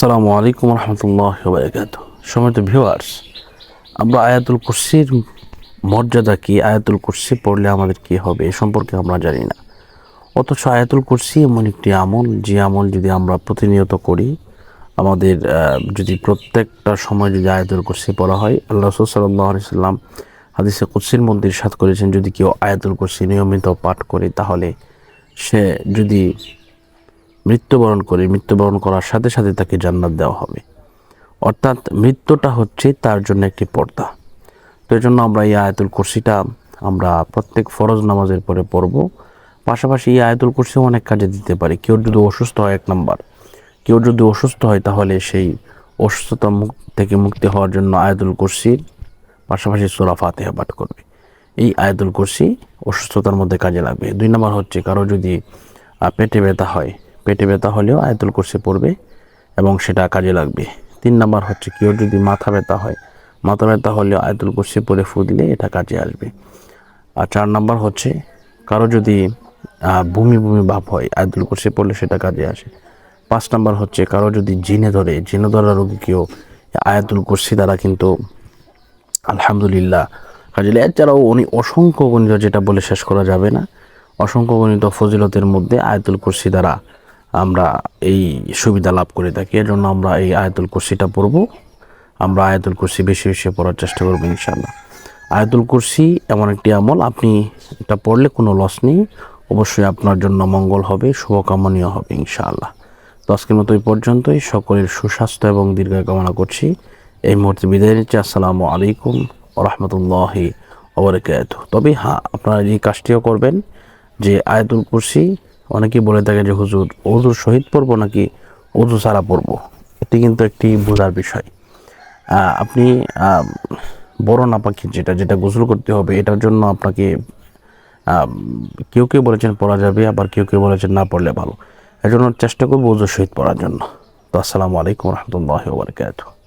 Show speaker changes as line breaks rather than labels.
আসসালামু আলাইকুম রহমতুল্লাহ বারকাত সময় ভিউয়ার্স, আমরা আয়াতুল কুরসির মর্যাদা কি, আয়াতুল কুরসি পড়লে আমাদের কি হবে এ সম্পর্কে আমরা জানি না। অথচ আয়াতুল কুরসি এমন একটি আমল, যে আমল যদি আমরা প্রতিনিয়ত করি, আমাদের যদি প্রত্যেকটা সময় যদি আয়াতুল কুরসি পড়া হয়, আল্লাহ সাল্লাহ সাল্লাম হাদিসে কুরসির মধ্যে সাত করেছেন, যদি কেউ আয়াতুল কুরসি নিয়মিত পাঠ করে, তাহলে সে যদি মৃত্যুবরণ করে, মৃত্যুবরণ করার সাথে সাথে তাকে জান্নাত দেওয়া হবে। অর্থাৎ মৃত্যুটা হচ্ছে তার জন্য একটি পর্দা। তো এই জন্য আমরা এই আয়াতুল কুরসিটা আমরা প্রত্যেক ফরজ নামাজের পরে পড়ব। পাশাপাশি এই আয়াতুল কুরসি অনেক কাজে দিতে পারে। কেউ যদি অসুস্থ হয়, এক নম্বর। কেউ যদি অসুস্থ হয়, তাহলে সেই অসুস্থতা মুক, থেকে মুক্তি হওয়ার জন্য আয়াতুল কুরসির পাশাপাশি সুরা ফাতেহা পাঠ করবে। এই আয়াতুল কুরসি অসুস্থতার মধ্যে কাজে লাগবে। দুই নম্বর হচ্ছে, কারও যদি পেটে ব্যথা হয় পেটে ব্যথা হলেও আয়তুল কুরসি পড়বে এবং সেটা কাজে লাগবে। তিন নাম্বার হচ্ছে কেউ যদি মাথা ব্যথা হয়, মাথা ব্যথা হলেও আয়াতুল কুরসি পড়ে ফুদলে এটা কাজে আসবে। আর চার নাম্বার হচ্ছে কারও যদি বমি বমি ভাব হয়, আয়তুল কুরসি পড়লে সেটা কাজে আসে। পাঁচ নাম্বার হচ্ছে কারও যদি জিনে ধরে, জিনে ধরা রোগীকেও আয়াতুল কুরসি দ্বারা কিন্তু আলহামদুলিল্লাহ কাজে এছাড়াও উনি অসংখ্য গণিত যেটা বলে শেষ করা যাবে না। অসংখ্য গণিত ফজিলতের মধ্যে আয়াতুল কুরসি দ্বারা আমরা এই সুবিধা লাভ করে থাকি। এর জন্য আমরা এই আয়াতুল কুরসিটা পড়ব। আমরা আয়াতুল কুরসি বেশি বেশি পড়ার চেষ্টা করব ইনশাল্লাহ আয়াতুল কুরসি এমন একটি আমল, আপনি এটা পড়লে কোনো লস নেই। অবশ্যই আপনার জন্য মঙ্গল হবে, শুভকামনীয় হবে ইনশাআল্লাহ। তো আজকের মতো এই পর্যন্তই। সকলের সুস্বাস্থ্য এবং দীর্ঘায়ু কামনা করছি। এই মুহূর্তে বিদায় নিচ্ছি। আসসালামু আলাইকুম রহমতুল্লাহি ওবরকাত তবে হ্যাঁ আপনারা এই কাজটিও করবেন, যে আয়াতুল কুরসি অনেকেই বলে থাকে যে, হুজুর, অজুর শহীদ পড়ব নাকি অজু ছাড়া পড়ব? এটি কিন্তু একটি বোঝার বিষয়। আপনি বড় নাপাকি যেটা যেটা গোসল করতে হবে, এটার জন্য আপনাকে কেউ কেউ বলেছেন পড়া যাবে, আবার কেউ কেউ বলেছেন না পড়লে ভালো। এজন্য চেষ্টা করব ওজোর শহীদ পড়ার জন্য। তো আসসালামু আলাইকুম রহমতুল্লাহ বারকাতুহ।